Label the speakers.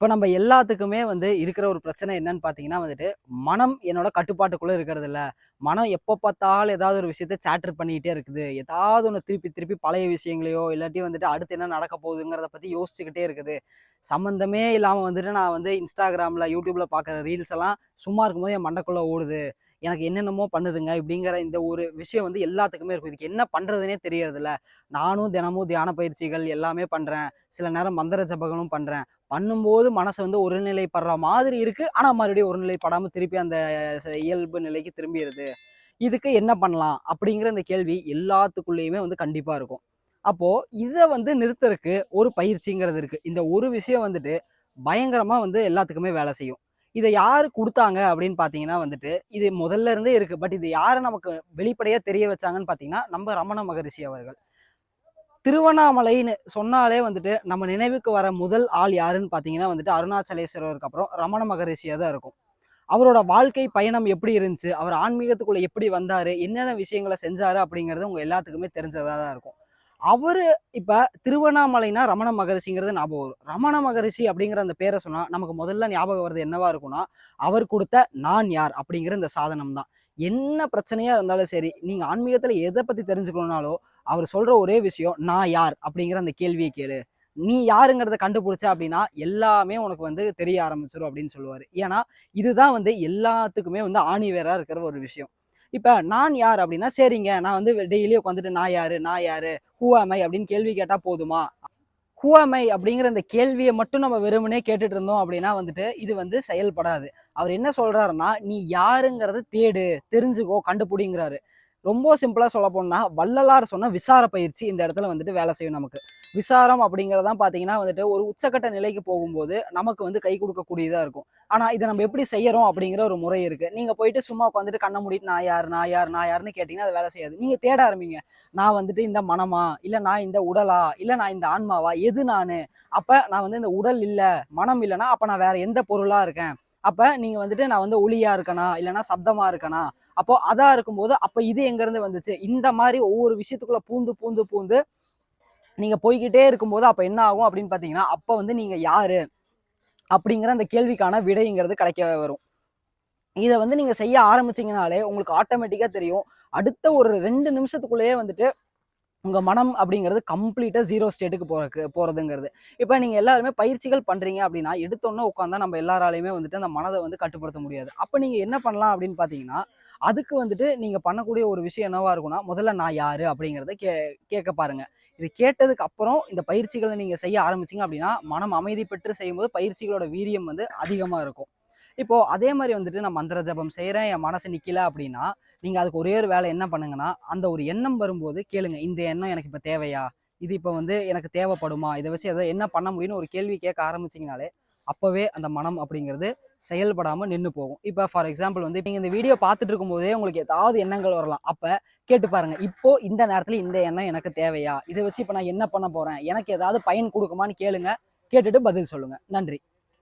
Speaker 1: இப்போ நம்ம எல்லாத்துக்குமே வந்து இருக்கிற ஒரு பிரச்சனை என்னன்னு பார்த்தீங்கன்னா வந்துட்டு மனம் என்னோட கட்டுப்பாட்டுக்குள்ளே இருக்கிறது இல்லை. மனம் எப்போ பார்த்தாலும் ஏதாவது ஒரு விஷயத்த சேட்டர் பண்ணிக்கிட்டே இருக்குது. ஏதாவது ஒன்று திருப்பி திருப்பி பழைய விஷயங்களையோ இல்லாட்டி வந்துட்டு அடுத்து என்ன நடக்க போகுதுங்கிறத பற்றி யோசிச்சுக்கிட்டே இருக்குது. சம்மந்தமே இல்லாமல் வந்துட்டு நான் வந்து இன்ஸ்டாகிராமில் யூடியூப்பில் பார்க்குற ரீல்ஸ் எல்லாம் சும்மா இருக்கும்போது என் மண்டக்குள்ளே ஓடுது. எனக்கு என்னென்னமோ பண்ணுதுங்க இப்படிங்கிற இந்த ஒரு விஷயம் வந்து எல்லாத்துக்குமே இருக்கும். இதுக்கு என்ன பண்ணுறதுனே தெரியறதில்ல. நானும் தினமும் தியான பயிற்சிகள் எல்லாமே பண்ணுறேன் சில நேரம் மந்திர ஜபங்களும் பண்ணுறேன் பண்ணும்போது மனசு வந்து ஒருநிலைப்படுற மாதிரி இருக்குது ஆனால் மறுபடியும் ஒருநிலைப்படாமல் திருப்பி அந்த இயல்பு நிலைக்கு திரும்பிடுது. இதுக்கு என்ன பண்ணலாம்? அப்படிங்கிற இந்த கேள்வி எல்லாத்துக்குள்ளேயுமே வந்து கண்டிப்பாக இருக்கும். அப்போது இதை வந்து நிறுத்தறதுக்கு ஒரு பயிற்சிங்கிறது இருக்குது இந்த ஒரு விஷயம் வந்துட்டு பயங்கரமாக வந்து எல்லாத்துக்குமே வேலை செய்யும். இதை யார் கொடுத்தாங்க அப்படின்னு பார்த்தீங்கன்னா வந்துட்டு இது முதல்ல இருந்தே இருக்குது பட் இது யாரை நமக்கு வெளிப்படையாக தெரிய வச்சாங்கன்னு பார்த்தீங்கன்னா நம்ம ரமண மகரிஷி அவர்கள். திருவண்ணாமலைன்னு சொன்னாலே வந்துட்டு நம்ம நினைவுக்கு வர முதல் ஆள் யாருன்னு பார்த்தீங்கன்னா வந்துட்டு அருணாச்சலேஸ்வரருக்கு அப்புறம் ரமண மகரிஷியாக தான் இருக்கும். அவரோட வாழ்க்கை பயணம் எப்படி இருந்துச்சு? அவர் ஆன்மீகத்துக்குள்ளே எப்படி வந்தார்? என்னென்ன விஷயங்களை செஞ்சார் அப்படிங்கிறது உங்கள் எல்லாத்துக்குமே தெரிஞ்சதாக தான் இருக்கும். அவர் இப்போ திருவண்ணாமலைனா ரமண மகரிஷிங்கிறது ஞாபகம் வரும். ரமண மகரிஷி அப்படிங்கிற அந்த பேரை சொன்னால் நமக்கு முதல்ல ஞாபகம் வருது என்னவா இருக்கும்னா அவர் கொடுத்த நான் யார் அப்படிங்கிற இந்த சாதனம் தான். என்ன பிரச்சனையாக இருந்தாலும் சரி நீங்கள் ஆன்மீகத்தில் எதை பற்றி தெரிஞ்சுக்கணும்னாலோ அவர் சொல்கிற ஒரே விஷயம் நான் யார் அப்படிங்கிற அந்த கேள்வியை கேளு. நீ யாருங்கிறத கண்டுபிடிச்ச அப்படின்னா எல்லாமே உனக்கு வந்து தெரிய ஆரம்பிச்சிடும் அப்படின்னு சொல்லுவார். ஏன்னா இதுதான் வந்து எல்லாத்துக்குமே வந்து ஆணிவேராக இருக்கிற ஒரு விஷயம். இப்ப நான் யார் அப்படின்னா சரிங்க நான் வந்து டெய்லி உட்காந்துட்டு நான் யாரு நான் யாரு ஹூஆமை அப்படின்னு கேள்வி கேட்டா போதுமா? ஹூஆமை அப்படிங்கிற இந்த கேள்வியை மட்டும் நம்ம வெறுமனே கேட்டுட்டு இருந்தோம் அப்படின்னா வந்துட்டு இது வந்து செயல்படாது. அவர் என்ன சொல்றாருன்னா நீ யாருங்கிறத தேடு தெரிஞ்சுக்கோ கண்டுபிடிங்கிறாரு. ரொம்ப சிம்பிளாக சொல்ல போனால் வள்ளலார் சொன்ன விசார பயிற்சி இந்த இடத்துல வந்துட்டு வேலை செய்யும் நமக்கு. விசாரம் அப்படிங்கிறதான் பார்த்தீங்கன்னா வந்துட்டு ஒரு உச்சக்கட்ட நிலைக்கு போகும்போது நமக்கு வந்து கை கொடுக்கக்கூடியதாக இருக்கும். ஆனால் இதை நம்ம எப்படி செய்யறோம் அப்படிங்கிற ஒரு முறை இருக்குது நீங்கள் போயிட்டு சும்மா உட்காந்துட்டு கண்ணை மூடிட்டு நான் யார் நான் யார் நான் யாருன்னு கேட்டிங்கன்னா அது வேலை செய்யாது. நீங்கள் தேட ஆரம்பிங்க. நான் வந்துட்டு இந்த மனமா? இல்லை நான் இந்த உடலா? இல்லை நான் இந்த ஆன்மாவா? எது நான்? அப்போ நான் வந்து இந்த உடல் இல்லை மனம் இல்லைன்னா அப்போ நான் வேற எந்த பொருளாக இருக்கேன்? அப்போ நீங்கள் வந்துட்டு நான் வந்து ஒளியாக இருக்கனா இல்லைன்னா சப்தமாக இருக்கனா அப்போ அதாக இருக்கும்போது அப்போ இது எங்கேருந்து வந்துச்சு? இந்த மாதிரி ஒவ்வொரு விஷயத்துக்குள்ள பூந்து பூந்து பூந்து நீங்கள் போய்கிட்டே இருக்கும்போது அப்போ என்ன ஆகும் அப்படின்னு பார்த்தீங்கன்னா அப்போ வந்து நீங்கள் யார்? அப்படிங்கிற அந்த கேள்விக்கான விடைங்கிறது கிடைக்கவே வரும். இதை வந்து நீங்கள் செய்ய ஆரம்பிச்சிங்கனாலே உங்களுக்கு ஆட்டோமேட்டிக்காக தெரியும். அடுத்த ஒரு ரெண்டு நிமிஷத்துக்குள்ளேயே வந்துட்டு உங்கள் மனம் அப்படிங்கிறது கம்ப்ளீட்டாக ஜீரோ ஸ்டேட்டுக்கு போகிறக்கு போகிறதுங்கிறது இப்போ நீங்கள் எல்லாருமே பயிற்சிகள் பண்ணுறீங்க அப்படின்னா எடுத்தோன்னே உட்காந்தா நம்ம எல்லாராலையுமே வந்துட்டு அந்த மனதை வந்து கட்டுப்படுத்த முடியாது. அப்போ நீங்கள் என்ன பண்ணலாம் அப்படின்னு பார்த்தீங்கன்னா அதுக்கு வந்துட்டு நீங்கள் பண்ணக்கூடிய ஒரு விஷயம் என்னவாக இருக்கும்னா முதல்ல நான் யார் அப்படிங்கிறத கே கேட்க பாருங்கள் இது கேட்டதுக்கு அப்புறம் இந்த பயிற்சிகளை நீங்கள் செய்ய ஆரம்பிச்சீங்க அப்படின்னா மனம் அமைதி பெற்று செய்யும்போது பயிற்சிகளோட வீரியம் வந்து அதிகமாக இருக்கும். இப்போ அதே மாதிரி வந்துட்டு நான் மந்திர ஜபம் செய்கிறேன் என் மனசு நிக்கல அப்படின்னா நீங்க அதுக்கு ஒரே ஒரு வேலை என்ன பண்ணுங்கன்னா அந்த ஒரு எண்ணம் வரும்போது கேளுங்க இந்த எண்ணம் எனக்கு இப்போ தேவையா? இது இப்போ வந்து எனக்கு தேவைப்படுமா? இதை வச்சு எதை என்ன பண்ண முடியும்னு ஒரு கேள்வி கேட்க ஆரம்பிச்சிங்கனாலே அப்போவே அந்த மனம் அப்படிங்கிறது செயல்படாமல் நின்று போகும். இப்போ ஃபார் எக்ஸாம்பிள் வந்து நீங்கள் இந்த வீடியோ பார்த்துட்டு இருக்கும்போதே உங்களுக்கு ஏதாவது எண்ணங்கள் வரலாம். அப்போ கேட்டு பாருங்க இப்போ இந்த நேரத்தில் இந்த எண்ணம் எனக்கு தேவையா? இதை வச்சு இப்போ நான் என்ன பண்ண போகிறேன் எனக்கு ஏதாவது பயன் கொடுக்குமான்னு கேளுங்க கேட்டுட்டு பதில் சொல்லுங்கள் நன்றி.